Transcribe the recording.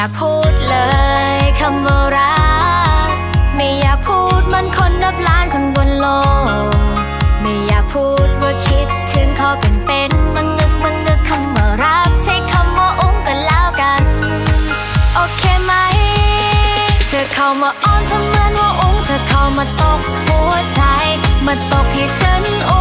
อยากพูดเลยคำว่ารัก ไม่อยากพูดมันคนนับล้านคนบนโลก ไม่อยากพูดว่าคิดถึงเขาเป็นเป็นมึงนึกมึงนึกคำว่ารักใช้คำว่าอุ้งกันแล้วกัน โอเคไหม เธอเข้ามาอ้อนทำเหมือนว่าอุ้งเธอเข้ามาตกหัวใจ มาตกให้ฉันอุ้